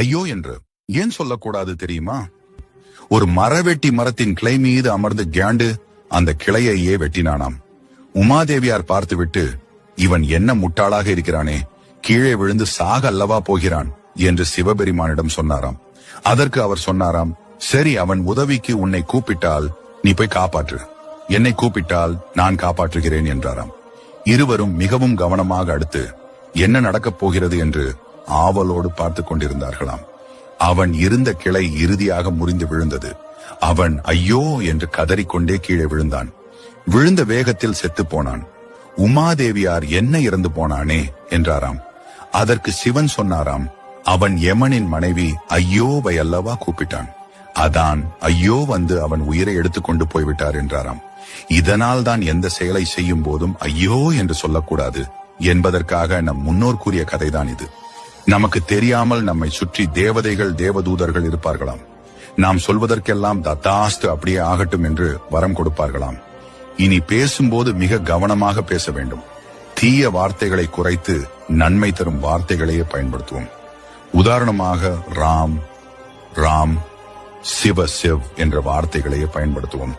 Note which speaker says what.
Speaker 1: ஐயோ என்று ஏன் சொல்லக்கூடாது தெரியுமா? ஒரு மரவெட்டி மரத்தின் கிளை மீது அமர்ந்து கேண்டு அந்த கிளையையே வெட்டினானாம். உமாதேவியார் பார்த்துவிட்டு இவன் என்ன முட்டாளாக இருக்கிறானே கீழே விழுந்து சாக அல்லவா போகிறான்? என்று சிவபெருமானிடம் சொன்னாராம். அதற்கு அவர் சொன்னாராம் சரி அவன் உதவிக்கு உன்னை கூப்பிட்டால் நீ போய் காப்பாற்று. என்னை கூப்பிட்டால் நான் காப்பாற்றுகிறேன் என்றாராம். இருவரும் மிகவும் கவனமாக அடுத்து என்ன நடக்கப் போகிறது? என்று ஆவலோடு பார்த்து கொண்டிருந்தார்களாம். அவன் இருந்த கிளை இறுதியாக முறிந்து விழுந்தது. அவன் ஐயோ! என்று கதறிக்கொண்டே கீழே விழுந்தான். விழுந்த வேகத்தில் செத்துப்போனான் உமாதேவியார் என்ன இறந்து போனானே? என்றாராம். அதற்கு சிவன் சொன்னாராம் அவன் யமனின் மனைவி ஐயோவை அல்லவா கூப்பிட்டான். அதான் ஐயோ வந்து அவன் உயிரை எடுத்துக்கொண்டு போய்விட்டார் என்றாராம். இதனால் தான் எந்த செயலை செய்யும் போதும் ஐயோ என்று சொல்லக்கூடாது என்பதற்காக நம் முன்னோர் கூறிய கதைதான் இது. நமக்கு தெரியாமல் நம்மை சுற்றி தேவதைகள் தேவதூதர்கள் இருப்பார்களாம். நாம் சொல்வதற்கெல்லாம் தத்தாஸ்து அப்படியே ஆகட்டும் என்று வரம் கொடுப்பார்களாம். இனி பேசும்போது மிக கவனமாக பேச வேண்டும். தீய வார்த்தைகளை குறைத்து நன்மை தரும் வார்த்தைகளையே பயன்படுத்துவோம். உதாரணமாக ராம் ராம் சிவ சிவ் என்ற வார்த்தைகளையே பயன்படுத்துவோம்.